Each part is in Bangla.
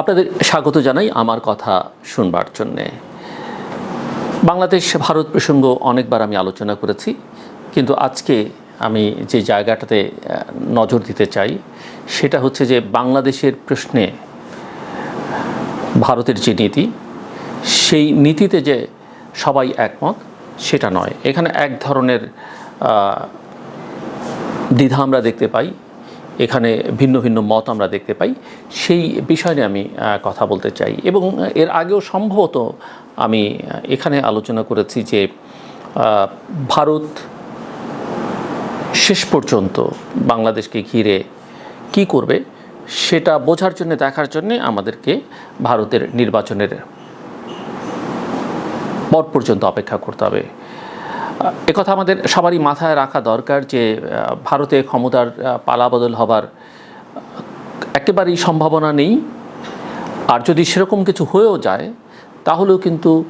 আপনাদের স্বাগত জানাই আমার কথা শুনবার জন্যে। বাংলাদেশ ভারত প্রসঙ্গ অনেকবার আমি আলোচনা করেছি, কিন্তু আজকে আমি যে জায়গাটাতে নজর দিতে চাই, সেটা হচ্ছে যে বাংলাদেশের প্রশ্নে ভারতের যে নীতি, সেই নীতিতে যে সবাই একমত, সেটা নয়। এখানে এক ধরনের দ্বিধা আমরা দেখতে পাই। এখানে ভিন্ন ভিন্ন মত আমরা দেখতে পাই। সেই বিষয় নিয়ে আমি কথা বলতে চাই এবং এর আগেও সম্ভবত আমি এখানে আলোচনা করেছি যে ভারত শেষ পর্যন্ত বাংলাদেশকে ঘিরে কি করবে সেটা বোঝার জন্য, দেখার জন্য আমাদেরকে ভারতের নির্বাচনের পর পর্যন্ত অপেক্ষা করতে হবে। একথা আমাদের সবারই মাথায় রাখা দরকার যে ভারতে ক্ষমতার পালাবদল হবার একেবারেই সম্ভাবনা নেই। আর যদি সেরকম কিছু হয়েও যায়, তাহলেও কিন্তু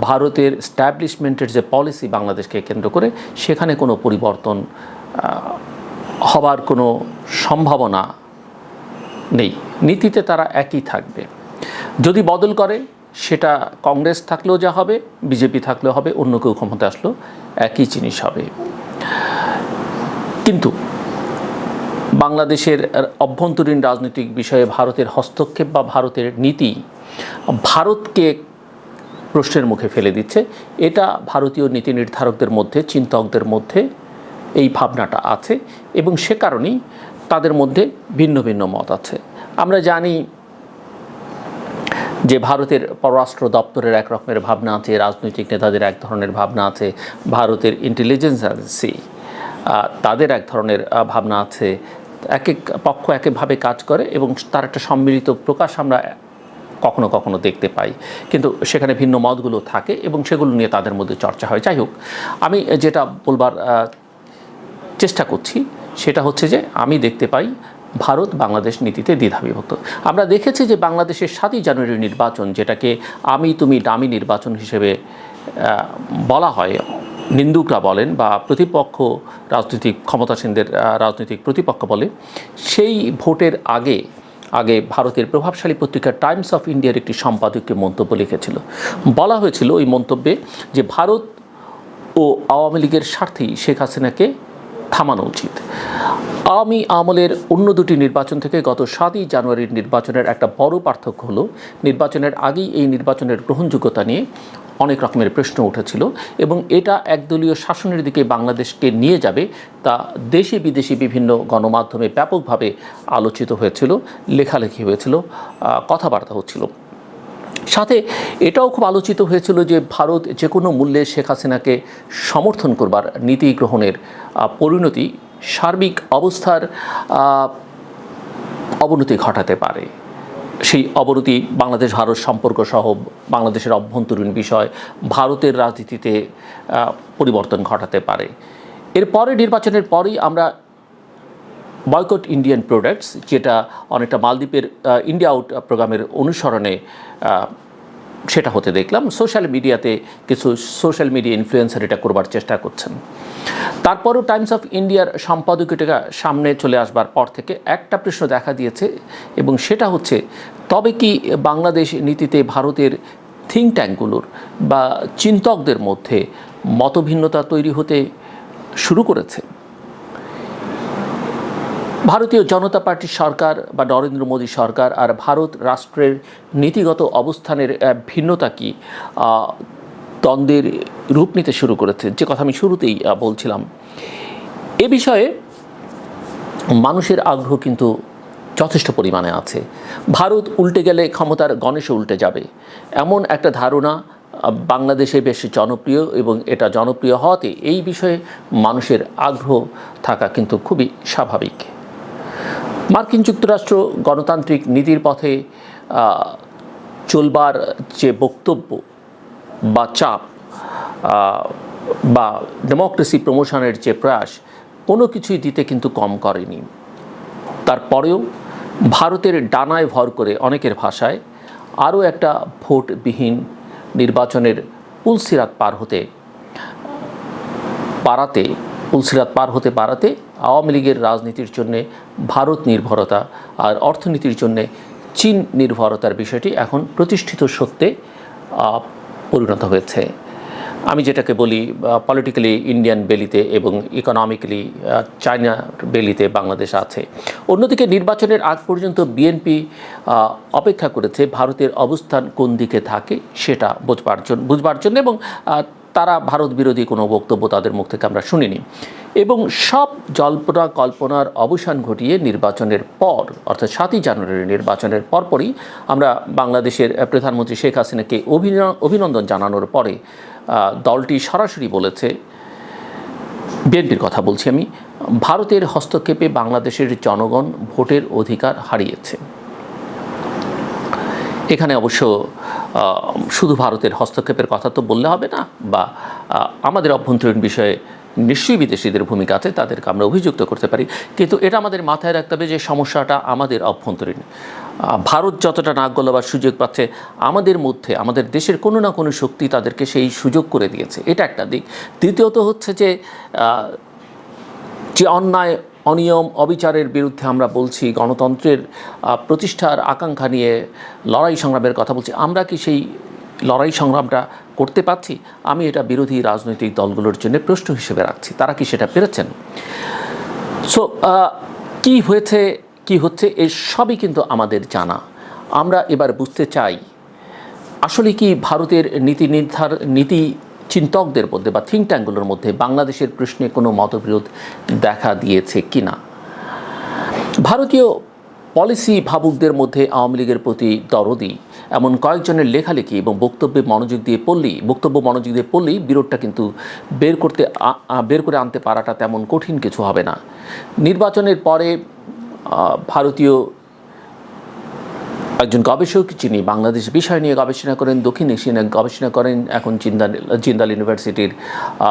ভারতের স্ট্যাবলিশমেন্টের যে পলিসি বাংলাদেশকে কেন্দ্র করে, সেখানে কোনো পরিবর্তন হবার কোনো সম্ভাবনা নেই। নীতিতে তারা একই থাকবে। যদি বদল করে সেটা কংগ্রেস থাকলেও যা হবে, বিজেপি থাকলেও হবে, অন্য কেউ ক্ষমতা আসলেও একই জিনিস হবে। কিন্তু বাংলাদেশের অভ্যন্তরীণ রাজনৈতিক বিষয়ে ভারতের হস্তক্ষেপ বা ভারতের নীতি ভারতকে প্রশ্নের মুখে ফেলে দিচ্ছে। এটা ভারতীয় নীতি নির্ধারকদের মধ্যে, চিন্তকদের মধ্যে এই ভাবনাটা আছে এবং সে কারণেই তাদের মধ্যে ভিন্ন ভিন্ন মত আছে। আমরা জানি যে ভারতের পররাষ্ট্র দপ্তরের এক রকমের ভাবনা আছে, রাজনৈতিক নেতাদের এক ধরনের ভাবনা আছে, ভারতের ইন্টেলিজেন্স এজেন্সি তাদের এক ধরনের ভাবনা আছে। এক এক পক্ষ এক একভাবে কাজ করে এবং তার একটা সম্মিলিত প্রকাশ আমরা কখনো কখনো দেখতে পাই। কিন্তু সেখানে ভিন্ন মতগুলো থাকে এবং সেগুলো নিয়ে তাদের মধ্যে চর্চা হয়। যাই হোক, আমি যেটা বলবার চেষ্টা করছি, সেটা হচ্ছে যে আমি দেখতে পাই ভারত বাংলাদেশ নীতিতে দ্বিধাবিভক্ত। আমরা দেখেছি যে বাংলাদেশের সাতই জানুয়ারি নির্বাচন যেটাকে আমি তুমি ডামি নির্বাচন হিসেবে বলা হয়, নিন্দুকরা বলেন বা প্রতিপক্ষ রাজনৈতিক, ক্ষমতাসীনদের রাজনৈতিক প্রতিপক্ষ বলে, সেই ভোটের আগে আগে ভারতের প্রভাবশালী পত্রিকা টাইমস অফ ইন্ডিয়ার একটি সম্পাদকীয় মন্তব্য লিখেছিল। বলা হয়েছিল ওই মন্তব্যে যে ভারত ও আওয়ামী লীগের স্বার্থেই শেখ হাসিনাকে থামানো উচিত। আওয়ামী আমলের অন্য দুটি নির্বাচন থেকে গত সাতই জানুয়ারির নির্বাচনের একটা বড় পার্থক্য হলো, নির্বাচনের আগেই এই নির্বাচনের গ্রহণযোগ্যতা নিয়ে অনেক রকমের প্রশ্ন উঠেছিল এবং এটা একদলীয় শাসনের দিকে বাংলাদেশকে নিয়ে যাবে তা দেশে বিদেশি বিভিন্ন গণমাধ্যমে ব্যাপকভাবে আলোচিত হয়েছিল, লেখালেখি হয়েছিল কথাবার্তা হচ্ছিল। সাথে এটাও খুব আলোচিত হয়েছিল যে ভারত যে কোনো মূল্যে শেখ হাসিনাকে সমর্থন করবার নীতি গ্রহণের পরিণতি সার্বিক অবস্থার অবনতি ঘটাতে পারে। সেই অবনতি বাংলাদেশ ভারত সম্পর্ক সহ বাংলাদেশের অভ্যন্তরীণ বিষয় ভারতের রাজনীতিতে পরিবর্তন ঘটাতে পারে। এরপরে নির্বাচনের পরেই আমরা বয়কট ইন্ডিয়ান প্রোডাক্টস, যেটা অনেকটা মালদ্বীপের ইন্ডিয়া আউট প্রোগ্রামের অনুসরণে সেটা হতে দেখলাম। সোশ্যাল মিডিয়াতে কিছু সোশ্যাল মিডিয়া ইনফ্লুয়েন্সার এটা করবার চেষ্টা করছেন। তারপরও টাইমস অফ ইন্ডিয়ার সম্পাদকীয়টা সামনে চলে আসবার পর থেকে একটা প্রশ্ন দেখা দিয়েছে, এবং সেটা হচ্ছে, তবে কি বাংলাদেশ নীতিতে ভারতের থিঙ্ক ট্যাঙ্কগুলোর বা চিন্তকদের মধ্যে মতভিন্নতা তৈরি হতে শুরু করেছে? ভারতীয় জনতা পার্টির সরকার বা নরেন্দ্র মোদী সরকার আর ভারত রাষ্ট্রের নীতিগত অবস্থানের ভিন্নতা কি দ্বন্দ্বের রূপ নিতে শুরু করেছে? যে কথা আমি শুরুতেই বলছিলাম। এ বিষয়ে মানুষের আগ্রহ কিন্তু যথেষ্ট পরিমাণে আছে। ভারত উল্টে গেলে ক্ষমতার গণেশে উল্টে যাবে। এমন একটা ধারণা বাংলাদেশে বেশ জনপ্রিয় এবং এটা জনপ্রিয় হওয়াতে এই বিষয়ে মানুষের আগ্রহ থাকা কিন্তু খুবই স্বাভাবিক। মার্কিন যুক্তরাষ্ট্র গণতান্ত্রিক নীতির পথে চলবার যে বক্তব্য বা চাপ বা ডেমোক্রেসি প্রমোশনের যে প্রয়াস, কোনো কিছুই দিতে কিন্তু কম করেনি। তারপরেও ভারতের ডানায় ভর করে অনেকের ভাষায় আরও একটা ভোটবিহীন নির্বাচনের পুলসিরাত পার হতে পারাতে পুলসিরাত পার হতে পারাতে আওয়ামী লীগের রাজনীতির জন্যে ভারত নির্ভরতা আর অর্থনীতির জন্যে চীন নির্ভরতার বিষয়টি এখন প্রতিষ্ঠিত সত্যে পরিণত হয়েছে। আমি যেটাকে বলি পলিটিক্যালি ইন্ডিয়ান বেলিতে এবং ইকোনমিক্যালি চায়না বেলিতে বাংলাদেশ আছে। অন্যদিকে নির্বাচনের আগ পর্যন্ত বিএনপি অপেক্ষা করেছে ভারতের অবস্থান কোন দিকে থাকে সেটা বুঝবার জন্য বুঝবার জন্য এবং তারা ভারত বিরোধী কোনো বক্তব্য তাদের মুখ থেকে আমরা শুনিনি। এবং সব জল্পনা কল্পনার অবসান ঘটিয়ে নির্বাচনের পর, অর্থাৎ সাতই জানুয়ারি নির্বাচনের পরপরই আমরা বাংলাদেশের প্রধানমন্ত্রী শেখ হাসিনাকে অভিন- অভিনন্দন জানানোর পরে দলটি সরাসরি বলেছে, বিএনপির কথা বলছি আমি, ভারতের হস্তক্ষেপে বাংলাদেশের জনগণ ভোটের অধিকার হারিয়েছে। এখানে অবশ্য শুধু ভারতের হস্তক্ষেপের কথা তো বললে হবে না, বা আমাদের অভ্যন্তরীণ বিষয়ে নিশ্চয়ই বিদেশিদের ভূমিকা আছে, তাদেরকে আমরা অভিযুক্ত করতে পারি। কিন্তু এটা আমাদের মাথায় রাখতে হবে যে সমস্যাটা আমাদের অভ্যন্তরীণ। ভারত যতটা নাক গলাবার সুযোগ পাচ্ছে, আমাদের মধ্যে, আমাদের দেশের কোনো না কোনো শক্তি তাদেরকে সেই সুযোগ করে দিয়েছে। এটা একটা দিক। দ্বিতীয়ত হচ্ছে যে যে অন্যায় অনিয়ম, অবিচারের বিরুদ্ধে আমরা বলছি, গণতন্ত্রের প্রতিষ্ঠার আকাঙ্ক্ষা নিয়ে লড়াই সংগ্রামের কথা বলছি। আমরা কি সেই লড়াই সংগ্রামটা করতে পারছি? আমি এটা বিরোধী রাজনৈতিক দলগুলোর জন্য প্রশ্ন হিসেবে রাখছি। তারা কি সেটা পেরেছেন? সো কি হয়েছে, কি হচ্ছে এই সবই কিন্তু আমাদের জানা। আমরা এবার বুঝতে চাই, আসলে কি ভারতের নীতি নির্ধার, নীতি চিন্তকদের মধ্যে বা থিঙ্ক ট্যাঙ্কগুলোর মধ্যে বাংলাদেশের প্রশ্নে কোনো মতবিরোধ দেখা দিয়েছে কি না ভারতীয় পলিসি ভাবুকদের মধ্যে আওয়ামী লীগের প্রতি দরদি। এমন কয়েকজনের লেখালেখি এবং বক্তব্যে মনোযোগ দিয়ে পড়লেই বক্তব্য মনোযোগ দিয়ে পড়লেই বিরোধটা কিন্তু বের করতে বের করে আনতে পারাটা তেমন কঠিন কিছু হবে না। নির্বাচনের পরে ভারতীয় একজন গবেষক যিনি বাংলাদেশ বিষয় নিয়ে গবেষণা করেন, দক্ষিণ এশিয়া গবেষণা করেন, এখন জিন্দাল জিন্দাল ইউনিভার্সিটির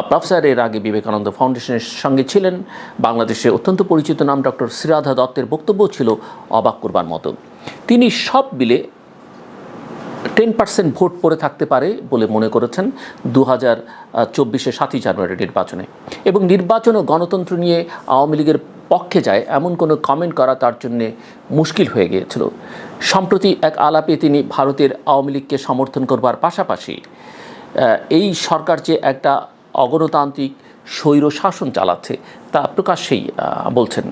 প্রফেসর এর আগে বিবেকানন্দ ফাউন্ডেশনের সঙ্গে ছিলেন। বাংলাদেশে অত্যন্ত পরিচিত নাম ডক্টর শ্রীরাধা দত্তের বক্তব্য ছিল অবাক করবার মতো। তিনি সব মিলে টেন পার্সেন্ট ভোট পড়ে থাকতে পারে বলে মনে করেছেন দু হাজার চব্বিশে সাতই জানুয়ারি নির্বাচনে। এবং নির্বাচন ও গণতন্ত্র নিয়ে আওয়ামী লীগের পক্ষে যায়, এমন কোনো কমেন্ট করা তার জন্যে মুশকিল হয়ে গিয়েছিল। সম্প্রতি এক আলাপে তিনি ভারতের আওয়ামী লীগকে সমর্থন করবার পাশাপাশি এই সরকার যে একটা অগণতান্ত্রিক স্বৈর শাসন চালাচ্ছে, তা প্রকাশ্যেই বলছেন।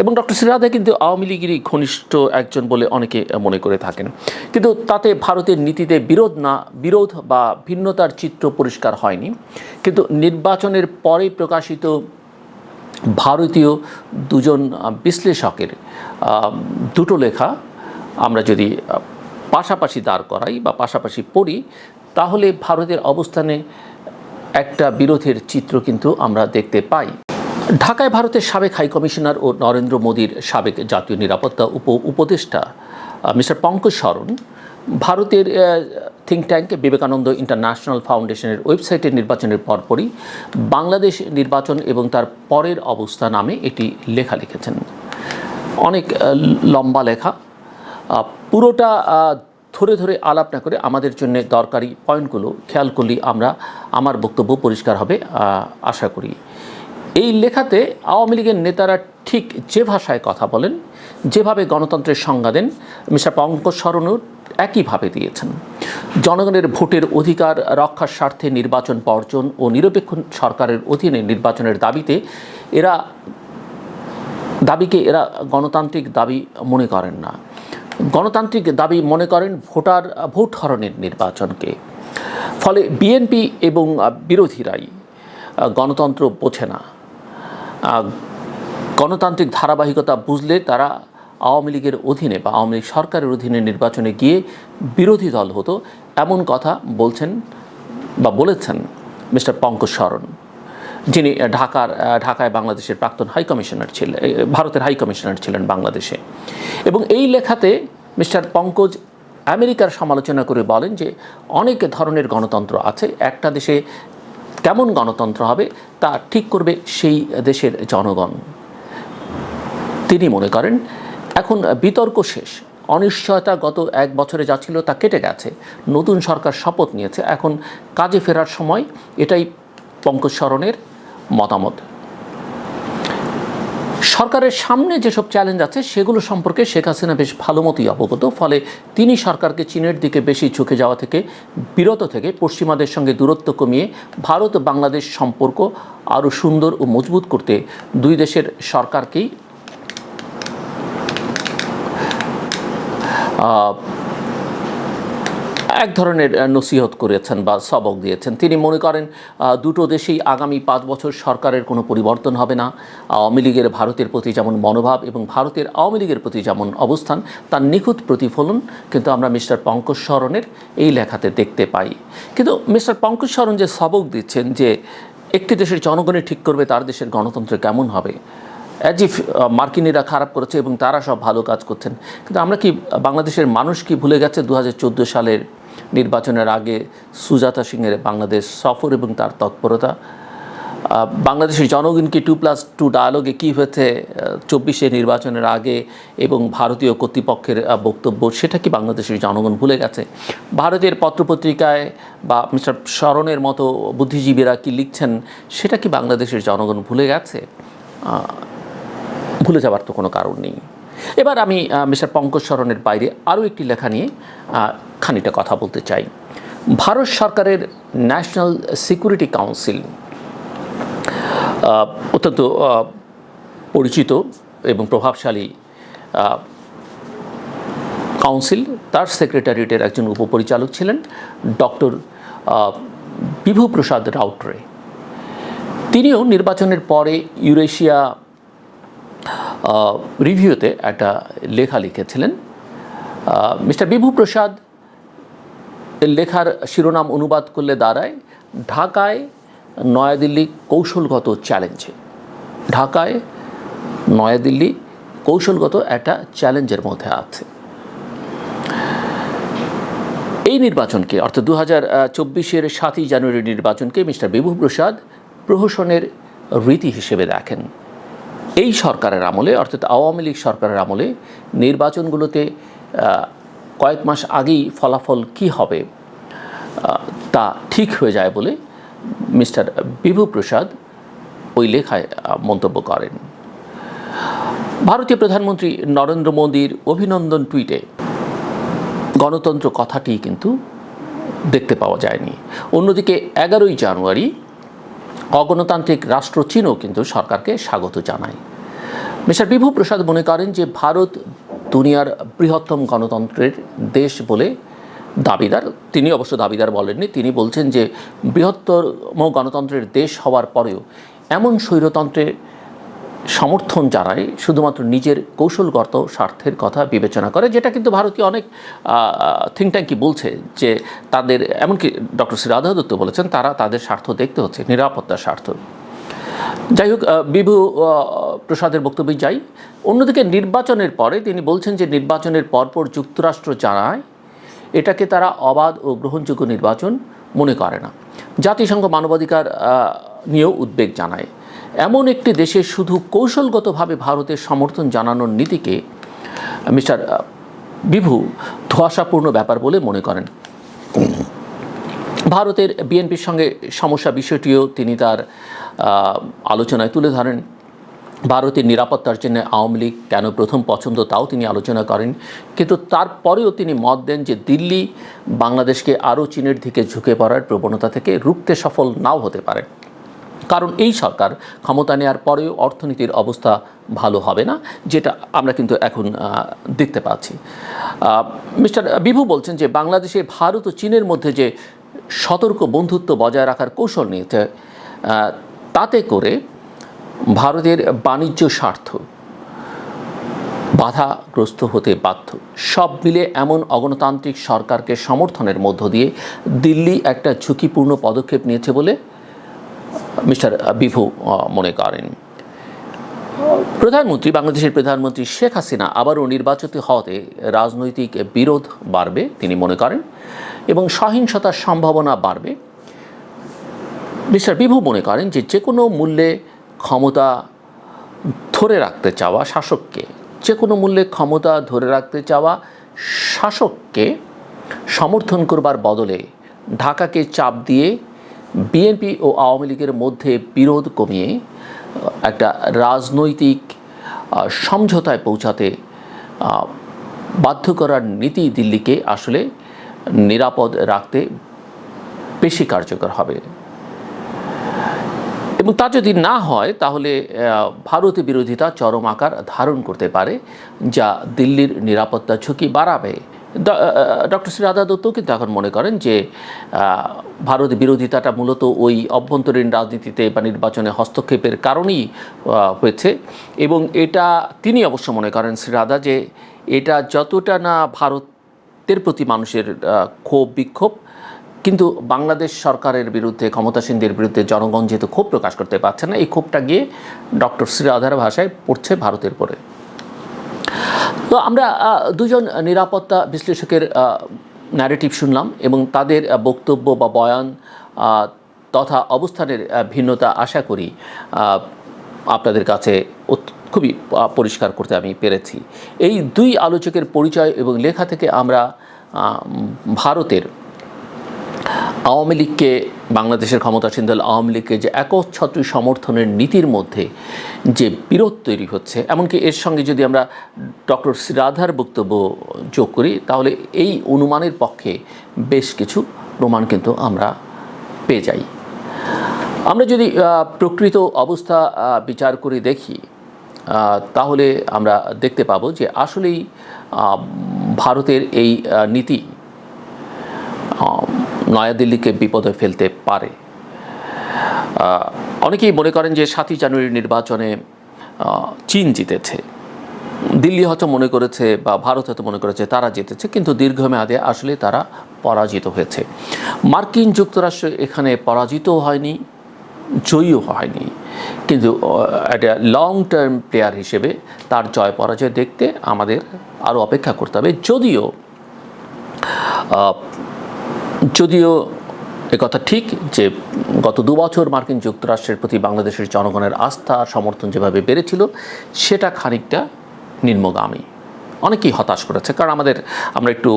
এবং ডক্টর শ্রীরাধা কিন্তু আওয়ামী লীগেরই ঘনিষ্ঠ একজন বলে অনেকে মনে করে থাকেন। কিন্তু তাতে ভারতের নীতিতে বিরোধ না, বিরোধ বা ভিন্নতার চিত্র পরিষ্কার হয়নি। কিন্তু নির্বাচনের পরে প্রকাশিত ভারতীয় দুজন বিশ্লেষকের দুটো লেখা আমরা যদি পাশাপাশি দাঁড় করাই বা পাশাপাশি পড়ি, তাহলে ভারতের অবস্থানে একটা বিরোধের চিত্র কিন্তু আমরা দেখতে পাই। ঢাকায় ভারতের সাবেক হাই কমিশনার ও নরেন্দ্র মোদীর সাবেক জাতীয় নিরাপত্তা উপ উপদেষ্টা মিস্টার পঙ্কজ শরণ ভারতের থিঙ্ক ট্যাঙ্ক বিবেকানন্দ ইন্টারন্যাশনাল ফাউন্ডেশনের ওয়েবসাইটে নির্বাচনের পরপরই বাংলাদেশ নির্বাচন এবং তার পরের অবস্থা নামে এটি লেখা লিখেছেন। অনেক লম্বা লেখা। পুরোটা ধরে ধরে আলাপ না করে আমাদের জন্য দরকারি পয়েন্টগুলো খেয়াল করলেই আমরা আমার বক্তব্য পরিষ্কার হবে আশা করি। এই লেখাতে আওয়ামী লীগের নেতারা ঠিক যে ভাষায় কথা বলেন, যেভাবে গণতন্ত্রের সংজ্ঞা দেন, মিস্টার পঙ্কজ শরণও একইভাবে দিয়েছেন। জনগণের ভোটের অধিকার রক্ষার স্বার্থে নির্বাচন বর্জন ও নিরপেক্ষ সরকারের অধীনে নির্বাচনের দাবিতে এরা, দাবিকে এরা গণতান্ত্রিক দাবি মনে করেন না। গণতান্ত্রিক দাবি মনে করেন ভোটার, ভোট হরণের নির্বাচনকে। ফলে বিএনপি এবং বিরোধীরাই গণতন্ত্র বোঝে না। গণতান্ত্রিক ধারাবাহিকতা বুঝলে তারা আওয়ামী লীগের অধীনে বা আওয়ামী লীগ সরকারের অধীনে নির্বাচনে গিয়ে বিরোধী দল হতো, এমন কথা বলছেন বা বলেছেন মিস্টার পঙ্কজ শরণ যিনি ঢাকার, ঢাকায় বাংলাদেশের প্রাক্তন হাই কমিশনার ছিলেন ভারতের হাই কমিশনার ছিলেন বাংলাদেশে। এবং এই লেখাতে মিস্টার পঙ্কজ আমেরিকার সমালোচনা করে বলেন যে, অনেক ধরনের গণতন্ত্র আছে, একটা দেশে কেমন গণতন্ত্র হবে তা ঠিক করবে সেই দেশের জনগণ। তিনি মনে করেন এখন বিতর্ক শেষ। অনিশ্চয়তা গত এক বছরে যা ছিল তা কেটে গেছে। নতুন সরকার শপথ নিয়েছে। এখন কাজে ফেরার সময় এটাই পঙ্কজ শরণের মতামত। সরকারের সামনে যেসব চ্যালেঞ্জ আছে, সেগুলো সম্পর্কে শেখ হাসিনা বেশ ভালো মতোই অবগত। ফলে তিনি সরকারকে চীনের দিকে বেশি ঝুঁকে যাওয়া থেকে বিরত থেকে পশ্চিমাদের সঙ্গে দূরত্ব কমিয়ে ভারত বাংলাদেশ সম্পর্ক আরও সুন্দর ও মজবুত করতে দুই দেশের সরকারকেই এক ধরনের নসিহত করেছেন বা সবক দিয়েছেন। তিনি মনে করেন দুটো দেশেই আগামী পাঁচ বছর সরকারের কোনো পরিবর্তন হবে না। আওয়ামী লীগের ভারতের প্রতি যেমন মনোভাব এবং ভারতের আওয়ামী লীগের প্রতি যেমন অবস্থান, তার নিখুঁত প্রতিফলন কিন্তু আমরা মিস্টার পঙ্কজ সরণের এই লেখাতে দেখতে পাই। কিন্তু মিস্টার পঙ্কজ সরণ যে সবক দিচ্ছেন যে একটি দেশের জনগণই ঠিক করবে, তার দেশের গণতন্ত্র কেমন হবে? অ্যাজ ইফ মার্কিনিরা খারাপ করেছে এবং তারা সব ভালো কাজ করছেন। কিন্তু আমরা কি, বাংলাদেশের মানুষ কি ভুলে গেছে দু হাজার চোদ্দ সালের নির্বাচনের আগে সুজাতা সিংয়ের বাংলাদেশ সফর এবং তার তৎপরতা? বাংলাদেশের জনগণ কি টু প্লাস টু ডায়ালগে কী হয়েছে চব্বিশে নির্বাচনের আগে এবং ভারতীয় কর্তৃপক্ষের বক্তব্য, সেটা কি বাংলাদেশের জনগণ ভুলে গেছে? ভারতের পত্রপত্রিকায় বা মিস্টার শরণের মতো বুদ্ধিজীবীরা কি লিখছেন, সেটা কি বাংলাদেশের জনগণ ভুলে গেছে? ভুলে যাওয়ার তো কোনো কারণ নেই। এবার আমি মিস্টার পঙ্কজ শরণের বাইরে আরও একটি লেখা নিয়ে আহ, খানিকটা কথা বলতে চাই। ভারত সরকারের ন্যাশনাল সিকিউরিটি কাউন্সিল অত্যন্ত পরিচিত এবং প্রভাবশালী কাউন্সিল। তার সেক্রেটারিয়েটের একজন উপপরিচালক ছিলেন ডক্টর বিভু প্রসাদ রাউটরে তিনিও নির্বাচনের পরে ইউরেশিয়া রিভিউতে একটা লেখা লিখেছিলেন। মিস্টার বিভু প্রসাদ, এর লেখার শিরোনাম অনুবাদ করলে দাঁড়ায়, ঢাকায় নয়াদিল্লি কৌশলগত চ্যালেঞ্জে ঢাকায় নয়াদিল্লি কৌশলগত একটা চ্যালেঞ্জের মধ্যে আছে। এই নির্বাচনকে, অর্থাৎ দু হাজার চব্বিশের সাতই জানুয়ারি নির্বাচনকে মিস্টার বিভু প্রসাদ প্রহসনের রীতি হিসেবে দেখেন। এই সরকারের আমলে, অর্থাৎ আওয়ামী লীগ সরকারের আমলে নির্বাচনগুলোতে কয়েক মাস আগেই ফলাফল কি হবে তা ঠিক হয়ে যায় বলে মিস্টার বিভু প্রসাদ ওই লেখায় মন্তব্য করেন। ভারতীয় প্রধানমন্ত্রী নরেন্দ্র মোদীর অভিনন্দন টুইটে গণতন্ত্র কথাটি কিন্তু দেখতে পাওয়া যায়নি। অন্যদিকে এগারোই জানুয়ারি অগণতান্ত্রিক রাষ্ট্র চীনও কিন্তু সরকারকে স্বাগত জানায়। মিস্টার বিভু প্রসাদ মনে করেন যে ভারত দুনিয়ার বৃহত্তম গণতন্ত্রের দেশ বলে দাবিদার। তিনি অবশ্য দাবিদার বলেননি। তিনি বলছেন যে বৃহত্তম গণতন্ত্রের দেশ হওয়ার পরেও এমন স্বৈরতন্ত্রে সমর্থন জানায়, শুধুমাত্র নিজের কৌশলগত স্বার্থের কথা বিবেচনা করে, যেটা কিন্তু ভারতীয় অনেক থিঙ্ক ট্যাঙ্কি বলছে যে তাদের, এমনকি ডক্টর শ্রী রাধা দত্ত বলেছেন, তারা তাদের স্বার্থ দেখতে হচ্ছে, নিরাপত্তার স্বার্থ। যাই হোক বিভু প্রসাদের বক্তব্যে যাই। অন্যদিকে নির্বাচনের পরে তিনি বলছেন যে নির্বাচনের পরপর যুক্তরাষ্ট্র জানায়, এটাকে তারা অবাধ ও গ্রহণযোগ্য নির্বাচন মনে করে না। জাতিসংঘ মানবাধিকার নিয়েও উদ্বেগ জানায়। এমন একটি দেশে শুধু কৌশলগতভাবে ভারতের সমর্থন জানানোর নীতিকে, মিস্টার বিভু ধোঁয়াশাপূর্ণ ব্যাপার বলে মনে করেন। ভারতের বিএনপির সঙ্গে সমস্যা বিষয়টিও তিনি তার আলোচনায় তুলে ধরেন। ভারতের নিরাপত্তার জন্য আওয়ামী লীগ কেন প্রথম পছন্দ তাও তিনি আলোচনা করেন। কিন্তু তারপরেও তিনি মত দেন যে দিল্লি বাংলাদেশকে আরও চীনের দিকে ঝুঁকে পড়ার প্রবণতা থেকে রুখতে সফল নাও হতে পারে। কারণ এই সরকার ক্ষমতা নেওয়ার পরেও অর্থনীতির অবস্থা ভালো হবে না, যেটা আমরা কিন্তু এখন দেখতে পাচ্ছি। মিস্টার বিভু বলছেন যে বাংলাদেশে ভারত ও চীনের মধ্যে যে সতর্ক বন্ধুত্ব বজায় রাখার কৌশল নিয়েছে তাতে করে ভারতের বাণিজ্য স্বার্থ বাধাগ্রস্ত হতে বাধ্য। সব মিলে এমন অগণতান্ত্রিক সরকারকে সমর্থনের মধ্য দিয়ে দিল্লি একটা ঝুঁকিপূর্ণ পদক্ষেপ নিয়েছে বলে মিস্টার বিভু মনে করেন। প্রধানমন্ত্রী, বাংলাদেশের প্রধানমন্ত্রী শেখ হাসিনা আবারও নির্বাচিত হওয়াতে রাজনৈতিক বিরোধ বাড়বে, তিনি মনে করেন, এবং সহিংসতার সম্ভাবনা বাড়বে। মিস্টার বিভু মনে করেন যে যে কোনো মূল্যে ক্ষমতা ধরে রাখতে চাওয়া শাসককে যে কোনো মূল্যে ক্ষমতা ধরে রাখতে চাওয়া শাসককে সমর্থন করবার বদলে ঢাকাকে চাপ দিয়ে বিএনপি ও আওয়ামী লীগের মধ্যে বিরোধ কমিয়ে একটা রাজনৈতিক সমঝোতায় পৌঁছাতে বাধ্য করার নীতি দিল্লিকে আসলে নিরাপদ রাখতে বেশি কার্যকর হবে। এবং তা যদি না হয় তাহলে আহ, ভারতীয় বিরোধিতা চরম আকার ধারণ করতে পারে যা দিল্লির নিরাপত্তা ঝুঁকি বাড়াবে। ডক্টর শ্রীরাধা দত্ত কিন্তু এখন মনে করেন যে ভারত বিরোধিতাটা মূলত ওই অভ্যন্তরীণ রাজনীতিতে বা নির্বাচনে হস্তক্ষেপের কারণেই হয়েছে। এবং এটা তিনি অবশ্য মনে করেন শ্রীরাধা যে এটা যতটা না ভারতের প্রতি মানুষের ক্ষোভ বিক্ষোভ কিন্তু বাংলাদেশ সরকারের বিরুদ্ধে, ক্ষমতাসীনদের বিরুদ্ধে জনগণ যেহেতু ক্ষোভ প্রকাশ করতে পারছে না, এই ক্ষোভটা গিয়ে ডক্টর শ্রীরাধার ভাষায় পড়ছে ভারতের পরে। তো আমরা দুজন নিরাপত্তা বিশ্লেষকের ন্যারেটিভ শুনলাম এবং তাদের বক্তব্য বা বয়ান তথা অবস্থানের ভিন্নতা আশা করি আপনাদের কাছে খুবই পরিষ্কার করতে আমি পেরেছি। এই দুই আলোচকের পরিচয় এবং লেখা থেকে আমরা ভারতের আওয়ামী লীগকে, বাংলাদেশের ক্ষমতাসীন দল আওয়ামী লীগকে যে একচ্ছত্রী সমর্থনের নীতির মধ্যে যে বিরোধ তৈরি হচ্ছে, এমনকি এর সঙ্গে যদি আমরা ডক্টর সিরাধার বক্তব্য যোগ করি, তাহলে এই অনুমানের পক্ষে বেশ কিছু প্রমাণ কিন্তু আমরা পেয়ে যাই। আমরা যদি প্রকৃত অবস্থা বিচার করে দেখি তাহলে আমরা দেখতে পাবো যে আসলেই ভারতের এই নীতি নয়াদিল্লিকে বিপদে ফেলতে পারে। অনেকেই মনে করেন যে সাতই জানুয়ারির নির্বাচনে চীন জিতেছে। দিল্লি হয়তো মনে করেছে বা ভারত হয়তো মনে করেছে তারা জিতেছে, কিন্তু দীর্ঘমেয়াদে আসলে তারা পরাজিত হয়েছে। মার্কিন যুক্তরাষ্ট্র এখানে পরাজিত হয়নি, জয়ীও হয়নি। কিন্তু একটা লং টার্ম প্লেয়ার হিসেবে তার জয় পরাজয় দেখতে আমাদের আরও অপেক্ষা করতে হবে। যদিও যদিও কথা ঠিক যে গত দু বছর মার্কিন যুক্তরাষ্ট্রের প্রতি বাংলাদেশের জনগণের আস্থা, সমর্থন যেভাবে বেড়েছিল, সেটা খানিকটা নিম্নগামী। অনেকেই হতাশ করেছে, কারণ আমাদের, আমরা একটু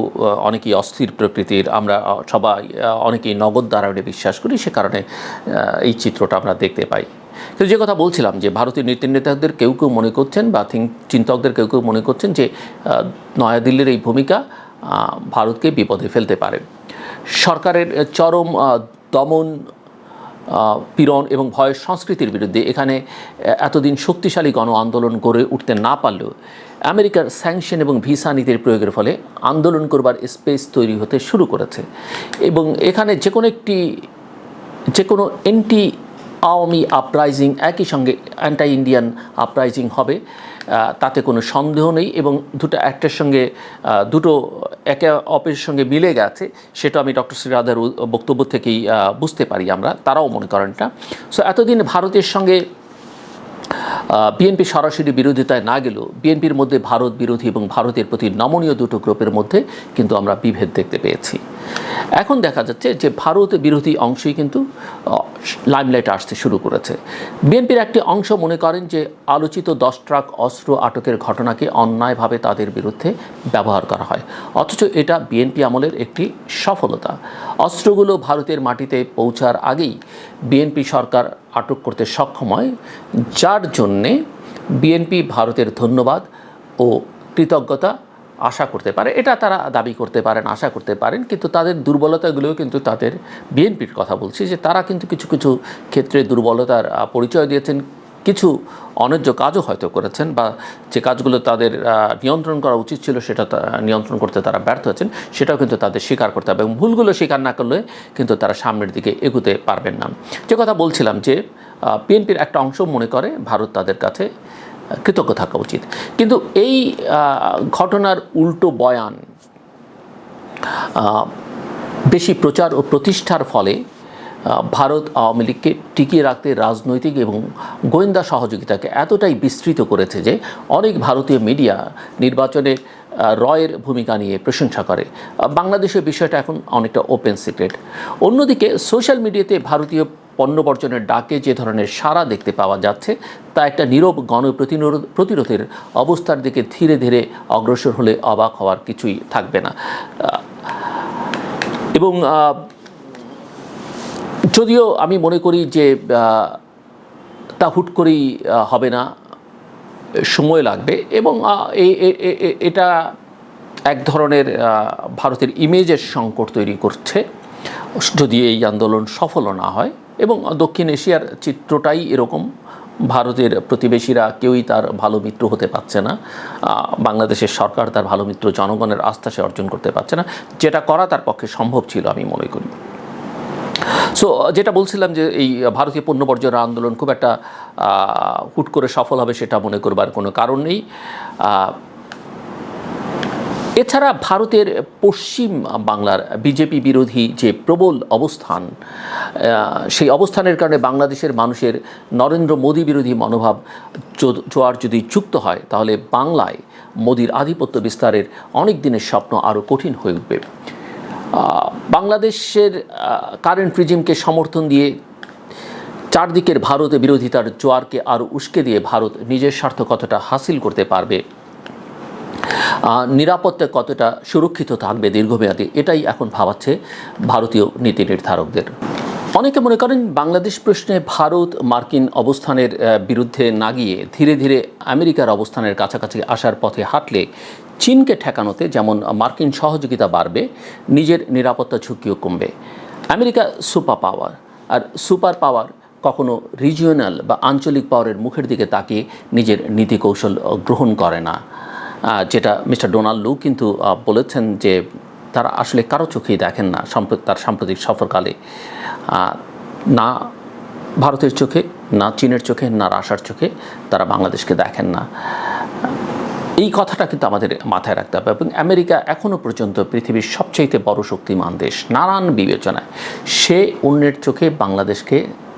অনেকেই অস্থির প্রকৃতির, আমরা সবাই অনেকেই নগদ দ্বারায়ণে বিশ্বাস করি, সে কারণে এই চিত্রটা আমরা দেখতে পাই। কিন্তু যে কথা বলছিলাম যে ভারতীয় নীতি নেতাদের কেউ কেউ মনে করছেন বা চিন্তকদের কেউ কেউ মনে করছেন যে নয়াদিল্লির এই ভূমিকা ভারতকে বিপদে ফেলতে পারে। সরকারের চরম দমন পীড়ন এবং ভয়ের সংস্কৃতির বিরুদ্ধে এখানে এতদিন শক্তিশালী গণ আন্দোলন গড়ে উঠতে না পারলেও আমেরিকার স্যাংশন এবং ভিসা নীতির প্রয়োগের ফলে আন্দোলন করবার স্পেস তৈরি হতে শুরু করেছে। এবং এখানে যে কোনো একটি, যে কোনো এন্টি আওয়ামী আপরাইজিং একই সঙ্গে অ্যান্টি ইন্ডিয়ান আপরাইজিং হবে। তাতে কোনো সন্দেহ নেই এবং দুটো একটার সঙ্গে দুটো একে অপরের সঙ্গে মিলে গেছে, সেটা আমি ডক্টর শ্রীরাধার উ- বক্তব্য থেকেই বুঝতে পারি আমরা, তারাও মনে করেন না সো এতদিন ভারতের সঙ্গে বিএনপি সরাসরি বিরোধিতায় না গেলেও বিএনপির মধ্যে ভারত বিরোধী এবং ভারতের প্রতি নমনীয় দুটো গ্রুপের মধ্যে কিন্তু আমরা বিভেদ দেখতে পেয়েছি। এখন দেখা যাচ্ছে যে ভারত বিরোধী অংশই কিন্তু লাইমলাইট আসতে শুরু করেছে। বিএনপির একটি অংশ মনে করেন যে আলোচিত দশ ট্রাক অস্ত্র আটকের ঘটনাকে অন্যায়ভাবে তাদের বিরুদ্ধে ব্যবহার করা হয়। অথচ এটা বিএনপি আমলের একটি সফলতা। অস্ত্রগুলো ভারতের মাটিতে পৌঁছার আগেই বিএনপি সরকার আটক করতে সক্ষম হয়। যার জন্যে বিএনপি ভারতের ধন্যবাদ ও কৃতজ্ঞতা আশা করতে পারে, এটা তারা দাবি করতে পারেন, আশা করতে পারেন, কিন্তু তাদের দুর্বলতাগুলোও কিন্তু তাদের বিএনপির কথা বলছি যে তারা কিন্তু কিছু কিছু ক্ষেত্রে দুর্বলতার পরিচয় দিয়েছেন, কিছু অন্যায্য কাজও হয়তো করেছেন বা যে কাজগুলো তাদের নিয়ন্ত্রণ করা উচিত ছিল সেটা নিয়ন্ত্রণ করতে তারা ব্যর্থ হয়েছেন, সেটাও কিন্তু তাদের স্বীকার করতে হবে এবং ভুলগুলো স্বীকার না করলে কিন্তু তারা সামনের দিকে এগুতে পারবেন না। যে কথা বলছিলাম যে বিএনপির একটা অংশ মনে করে, ভারত তাদের কাছে কৃতজ্ঞ থাকা উচিত। কিন্তু এই ঘটনার উল্টো বয়ান বেশি প্রচার ও প্রতিষ্ঠার ফলে ভারত আওয়ামী লীগকে টিকিয়ে রাখতে রাজনৈতিক এবং গোয়েন্দা সহযোগিতাকে এতটাই বিস্তৃত করেছে যে, অনেক ভারতীয় মিডিয়া নির্বাচনে রয়ের ভূমিকা নিয়ে প্রশংসা করে। বাংলাদেশের বিষয়টা এখন অনেকটা ওপেন সিক্রেট অন্যদিকে সোশ্যাল মিডিয়াতে ভারতীয় পণ্য বর্জনের ডাকে যে ধরনের সাড়া দেখতে পাওয়া যাচ্ছে, তা একটা নীরব গণপ্রতিরোধ প্রতিরোধের অবস্থার দিকে ধীরে ধীরে অগ্রসর হলে অবাক হওয়ার কিছুই থাকবে না। এবং যদিও আমি মনে করি যে তা হুট করেই হবে না, সময় লাগবে এবং এটা এক ধরনের ভারতের ইমেজের সংকট তৈরি করছে। যদি এই আন্দোলন সফল না হয় এবং দক্ষিণ এশিয়ার চিত্রটাই এরকম। ভারতের প্রতিবেশীরা কেউই তার ভালো মিত্র হতে পারছে না। বাংলাদেশের সরকার তার ভালো মিত্র জনগণের আস্থা সে অর্জন করতে পারছে না। যেটা করা তার পক্ষে সম্ভব ছিল আমি মনে করি। সো যেটা বলছিলাম যে এই ভারতীয় পণ্য বর্জন আন্দোলন খুব একটা হুট করে সফল হবে সেটা মনে করবার কোনো কারণ নেই। এছাড়া ভারতের পশ্চিম বাংলার বিজেপি বিরোধী যে প্রবল অবস্থান সেই অবস্থানের কারণে বাংলাদেশের মানুষের নরেন্দ্র মোদী বিরোধী মনোভাব জোয়ার যদি যুক্ত হয়, তাহলে বাংলায় মোদীর আধিপত্য বিস্তারের অনেক দিনের স্বপ্ন আরও কঠিন হয়ে উঠবে। বাংলাদেশের কারেন্ট রিজিমকে সমর্থন দিয়ে চারদিকের ভারতে বিরোধিতার জোয়ারকে আরও উস্কে দিয়ে ভারত নিজের স্বার্থ কতটা হাসিল করতে পারবে নিরাপত্তা কতটা সুরক্ষিত থাকবে দীর্ঘমেয়াদী? এটাই এখন ভাবাচ্ছে ভারতীয় নীতি নির্ধারকদের। অনেকে মনে করেন বাংলাদেশ প্রশ্নে ভারত মার্কিন অবস্থানের বিরুদ্ধে না গিয়ে ধীরে ধীরে আমেরিকার অবস্থানের কাছাকাছি আসার পথে হাঁটলে চীনকে ঠেকানোতে যেমন মার্কিন সহযোগিতা বাড়বে, নিজের নিরাপত্তা ঝুঁকিও কমবে। আমেরিকা সুপার পাওয়ার, আর সুপার পাওয়ার কখনো রিজিওনাল বা আঞ্চলিক পাওয়ারের মুখের দিকে তাকিয়ে নিজের নীতি কৌশল গ্রহণ করে না। যেটা মিস্টার ডোনাল্ড লু কিন্তু বলেছেন যে তারা আসলে কারও চোখেই দেখেন না তার সাম্প্রতিক সফরকালে। না ভারতের চোখে, না চীনের চোখে, না রাশার চোখে তারা বাংলাদেশকে দেখেন না। এই কথাটা কিন্তু আমাদের মাথায় রাখতে হবে এবং আমেরিকা এখনও পর্যন্ত পৃথিবীর সবচাইতে বড় শক্তিমান দেশ। নানান বিবেচনায় সে অন্যের চোখে বাংলাদেশকে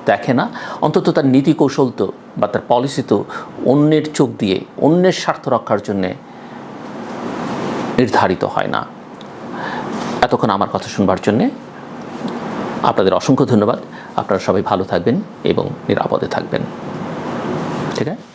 দেখে না, অন্তত তার নীতি কৌশল তো বা তার পলিসি তো অন্যের চোখ দিয়ে, অন্যের স্বার্থ রক্ষার জন্যে নির্ধারিত হয় না। এতক্ষণ আমার কথা শুনবার জন্যে আপনাদের অসংখ্য ধন্যবাদ। আপনারা সবাই ভালো থাকবেন এবং নিরাপদে থাকবেন। ঠিক আছে?